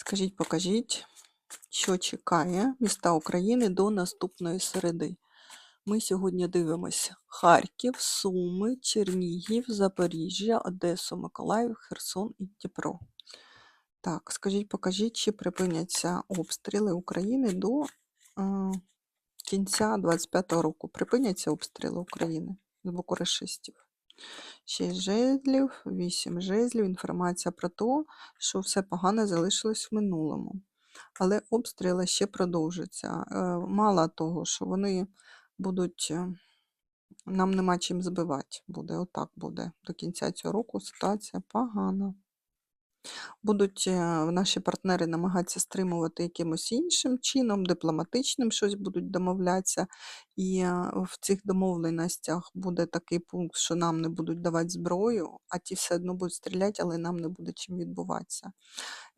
Скажіть, покажіть, що чекає міста України до наступної середи. Ми сьогодні дивимося Харків, Суми, Чернігів, Запоріжжя, Одесу, Миколаїв, Херсон і Дніпро. Так, скажіть, покажіть, чи припиняться обстріли України до е, кінця 25-го року. Припиняться обстріли України з боку рашистів. 6 жезлів, 8 жезлів. Інформація про те, що все погане залишилось в минулому. Але обстріли ще продовжаться. Е, Мало того, що вони будуть. е, Нам нема чим збивати. Буде отак буде. До кінця цього року ситуація погана. Будуть е, наші партнери намагатися стримувати якимось іншим чином, дипломатичним щось будуть домовлятися. І е, в цих домовленостях буде такий пункт, що нам не будуть давати зброю, а ті все одно будуть стріляти, але нам не буде чим відбуватися.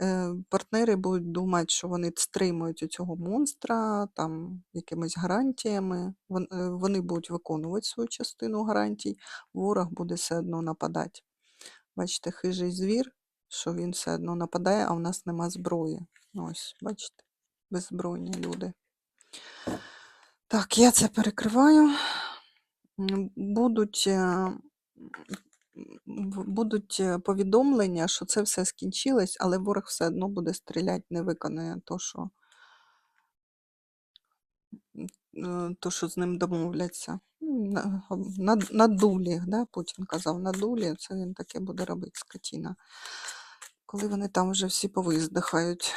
Е, Партнери будуть думати, що вони стримують цього монстра там якимись гарантіями. Вони будуть виконувати свою частину гарантій, ворог буде все одно нападати. Бачите, хижий звір, що він все одно нападає, а в нас нема зброї. Ось, бачите, беззбройні люди. Так, я це перекриваю. Будуть, е, будуть е, повідомлення, що це все скінчилось, але ворог все одно буде стріляти, не виконає то, що, е, то, що з ним домовляться. Ну, На, на, на дулі, да, Путін казав, на дулі, це він таке буде робити, скотіна. Коли вони там вже всі повиздихають.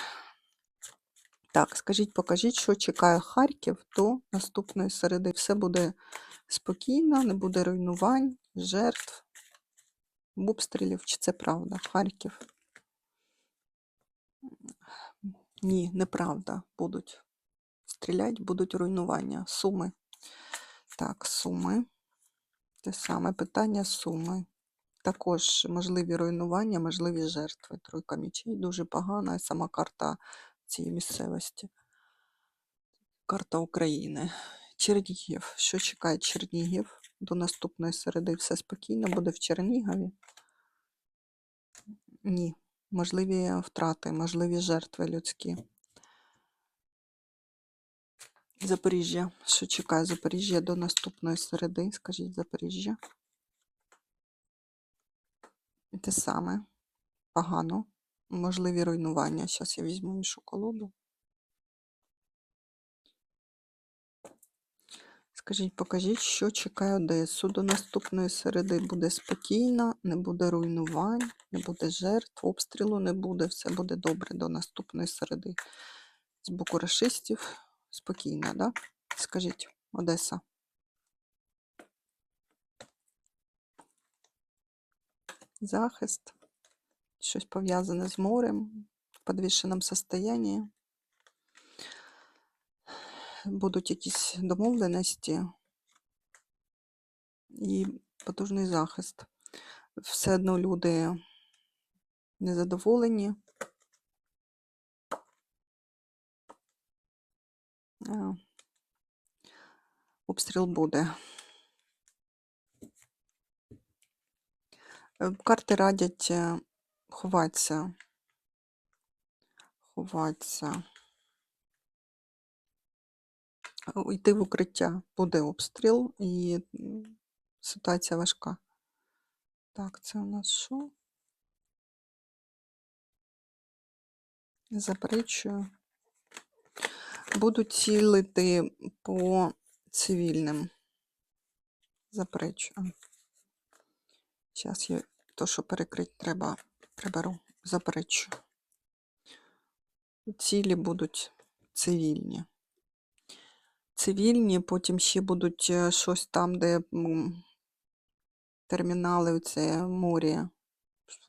Так, скажіть, покажіть, що чекає Харків до наступної середи. Все буде спокійно, не буде руйнувань, жертв, обстрілів. Чи це правда? Харків? Ні, неправда. Будуть стріляти, будуть руйнування. Суми. Так, суми. Те саме питання суми. Також можливі руйнування, можливі жертви. Тройка мічей дуже погана, сама карта цієї місцевості. Карта України. Чернігів. Що чекає Чернігів до наступної середи? Все спокійно буде в Чернігові? Ні. Можливі втрати, можливі жертви людські. Запоріжжя. Що чекає Запоріжжя до наступної середи? Скажіть Запоріжжя. Те саме. Погано. Можливі руйнування. Зараз я візьму іншу колоду. Скажіть, покажіть, що чекає Одесу до наступної середи. Буде спокійно, не буде руйнувань, не буде жертв, обстрілу не буде, все буде добре до наступної середи. З боку рашистів спокійно, да? Скажіть, Одеса. Захист, щось пов'язане з морем, в підвішеному состоянні. Будуть якісь домовленості і потужний захист. Все одно люди незадоволені. Е, Обстріл буде. Карти радять е, ховатися. Ховатися. Е, Йти в укриття. Буде обстріл і ситуація важка. Так, це у нас що? Заперечую. Будуть цілити по цивільним. Заперечую. Зараз я то, що перекрити треба, приберу. Заперечую. Цілі будуть цивільні. Цивільні, потім ще будуть е, щось там, де термінали, оце море,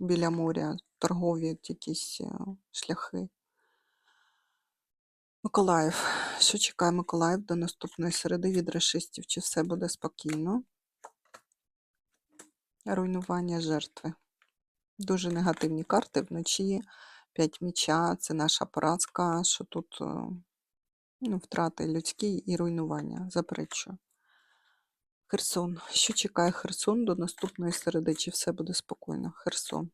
біля моря, торгові якісь е, шляхи. Миколаїв. Що чекає Миколаїв до наступної середи від рашистів? Чи все буде спокійно? Руйнування жертви. Дуже негативні карти вночі. П'ять міча це наша поразка, що тут е, ну, втрати людські і руйнування. Заперечую. Херсон. Що чекає Херсон до наступної середи? Чи все буде спокійно? Херсон.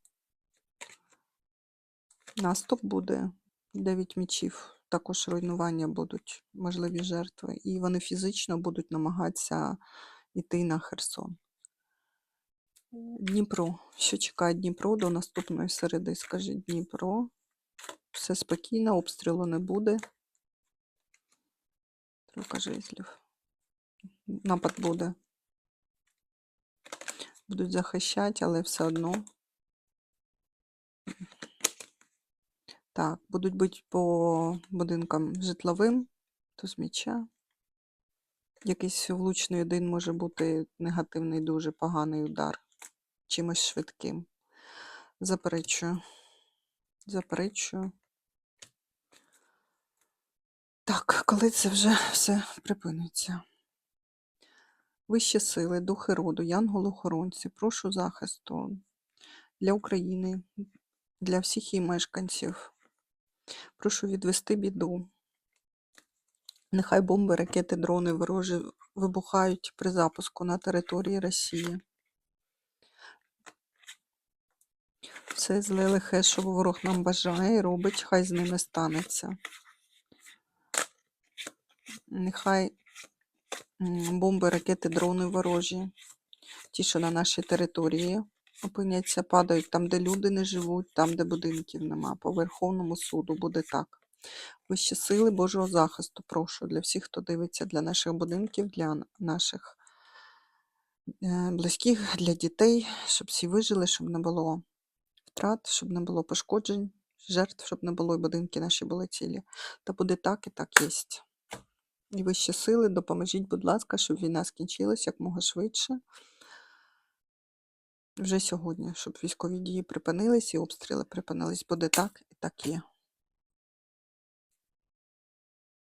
Наступ буде. Дев'ять мічів. Також руйнування будуть, можливі жертви. І вони фізично будуть намагатися йти на Херсон. Дніпро. Що чекає Дніпро до наступної середи? Скажіть Дніпро. Все спокійно, обстрілу не буде. Тройка жезлів. Напад буде. Будуть захищати, але все одно. Так, будуть бити по будинкам житловим, то з м'яча. Якийсь влучний один може бути негативний, дуже поганий удар. Чимось швидким. Заперечую. Заперечую. Так, коли це вже все припиниться? Вищі сили, духи роду, янголи-охоронці, прошу захисту для України, для всіх її мешканців. Прошу відвести біду. Нехай бомби, ракети, дрони ворожі вибухають при запуску на території Росії. Все зле лихе, що ворог нам бажає і робить, хай з ними станеться. Нехай бомби, ракети, дрони ворожі, ті, що на нашій території опиняться, падають там, де люди не живуть, там, де будинків нема. По Верховному суду буде так. Вищі сили Божого захисту, прошу для всіх, хто дивиться, для наших будинків, для наших е, близьких, для дітей, щоб всі вижили, щоб не було втрат, щоб не було пошкоджень, жертв, щоб не було і будинки наші були цілі. Та буде так і так єсть. І вищі сили, допоможіть, будь ласка, щоб війна скінчилась якмога швидше. Вже сьогодні, щоб військові дії припинились і обстріли припинились. Буде так і так є.